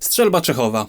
Strzelba Czechowa.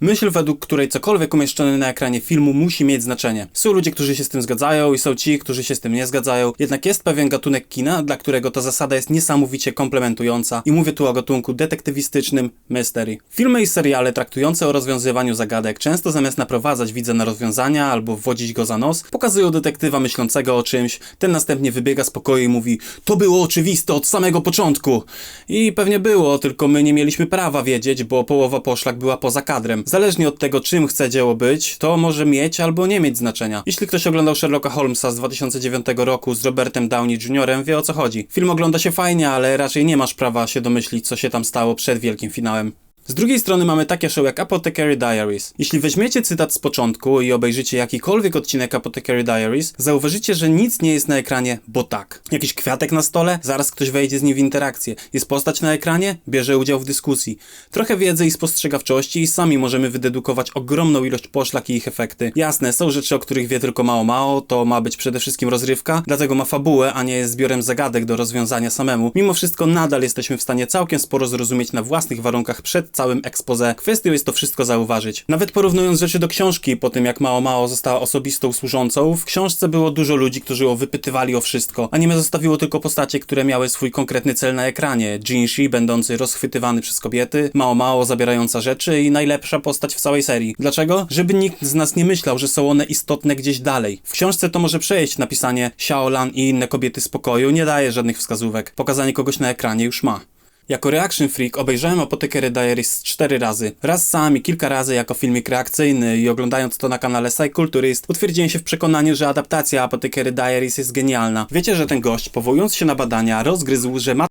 Myśl, według której cokolwiek umieszczone na ekranie filmu musi mieć znaczenie. Są ludzie, którzy się z tym zgadzają i są ci, którzy się z tym nie zgadzają. Jednak jest pewien gatunek kina, dla którego ta zasada jest niesamowicie komplementująca i mówię tu o gatunku detektywistycznym mystery. Filmy i seriale traktujące o rozwiązywaniu zagadek często zamiast naprowadzać widza na rozwiązania albo wwodzić go za nos, pokazują detektywa myślącego o czymś, ten następnie wybiega z pokoju i mówi to było oczywiste od samego początku. I pewnie było, tylko my nie mieliśmy prawa wiedzieć, bo połowa poszlak była poza kadrem. Zależnie od tego, czym chce dzieło być, to może mieć albo nie mieć znaczenia. Jeśli ktoś oglądał Sherlocka Holmesa z 2009 roku z Robertem Downey Jr., wie o co chodzi. Film ogląda się fajnie, ale raczej nie masz prawa się domyślić, co się tam stało przed wielkim finałem. Z drugiej strony mamy takie show jak Apothecary Diaries. Jeśli weźmiecie cytat z początku i obejrzycie jakikolwiek odcinek Apothecary Diaries, zauważycie, że nic nie jest na ekranie, bo tak. Jakiś kwiatek na stole, zaraz ktoś wejdzie z nim w interakcję. Jest postać na ekranie, bierze udział w dyskusji. Trochę wiedzy i spostrzegawczości i sami możemy wydedukować ogromną ilość poszlak i ich efekty. Jasne, są rzeczy, o których wie tylko mało mało, to ma być przede wszystkim rozrywka, dlatego ma fabułę, a nie jest zbiorem zagadek do rozwiązania samemu. Mimo wszystko nadal jesteśmy w stanie całkiem sporo zrozumieć na własnych warunkach przed całym expose. Kwestią jest to wszystko zauważyć. Nawet porównując rzeczy do książki, po tym jak Mało Mało została osobistą służącą, w książce było dużo ludzi, którzy ją wypytywali o wszystko. Anime zostawiło tylko postacie, które miały swój konkretny cel na ekranie. Jinshi, będący rozchwytywany przez kobiety, Mało Mało zabierająca rzeczy i najlepsza postać w całej serii. Dlaczego? Żeby nikt z nas nie myślał, że są one istotne gdzieś dalej. W książce to może przejść napisanie Xiaolan i inne kobiety z pokoju nie daje żadnych wskazówek. Pokazanie kogoś na ekranie już ma. Jako reaction freak obejrzałem Apothecary Diaries cztery razy. Raz sam i kilka razy jako filmik reakcyjny i oglądając to na kanale Psyculturist utwierdziłem się w przekonaniu, że adaptacja Apothecary Diaries jest genialna. Wiecie, że ten gość, powołując się na badania, rozgryzł, że ma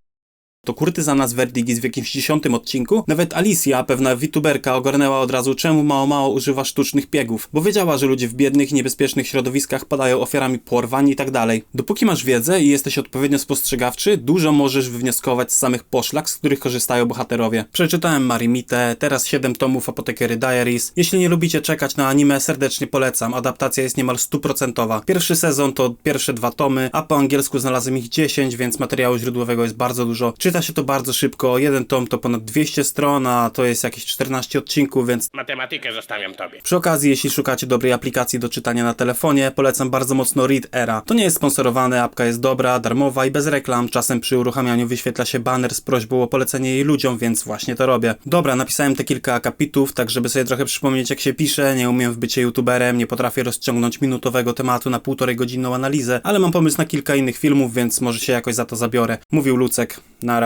to kurtyzana z Verdigis w jakimś dziesiątym odcinku? Nawet Alicia, pewna VTuberka, ogarnęła od razu, czemu mało mało używa sztucznych piegów, bo wiedziała, że ludzie w biednych niebezpiecznych środowiskach padają ofiarami porwań i tak dalej. Dopóki masz wiedzę i jesteś odpowiednio spostrzegawczy, dużo możesz wywnioskować z samych poszlak, z których korzystają bohaterowie. Przeczytałem Marimite, teraz 7 tomów Apothecary Diaries. Jeśli nie lubicie czekać na anime, serdecznie polecam. Adaptacja jest niemal stuprocentowa. Pierwszy sezon to pierwsze dwa tomy, a po angielsku znalazłem ich 10, więc materiału źródłowego jest bardzo dużo. Czyta się to bardzo szybko. Jeden tom to ponad 200 stron, a to jest jakieś 14 odcinków, więc Matematykę zostawiam tobie. przy okazji, jeśli szukacie dobrej aplikacji do czytania na telefonie, polecam bardzo mocno Read Era. To nie jest sponsorowane, apka jest dobra, darmowa i bez reklam. Czasem przy uruchamianiu wyświetla się banner z prośbą o polecenie jej ludziom, więc właśnie to robię. Dobra, napisałem te kilka akapitów, tak żeby sobie trochę przypomnieć jak się pisze. Nie umiem w bycie youtuberem, nie potrafię rozciągnąć minutowego tematu na półtorej godzinną analizę, ale mam pomysł na kilka innych filmów, więc może się jakoś za to zabiorę. Mówił Lucek. Nara.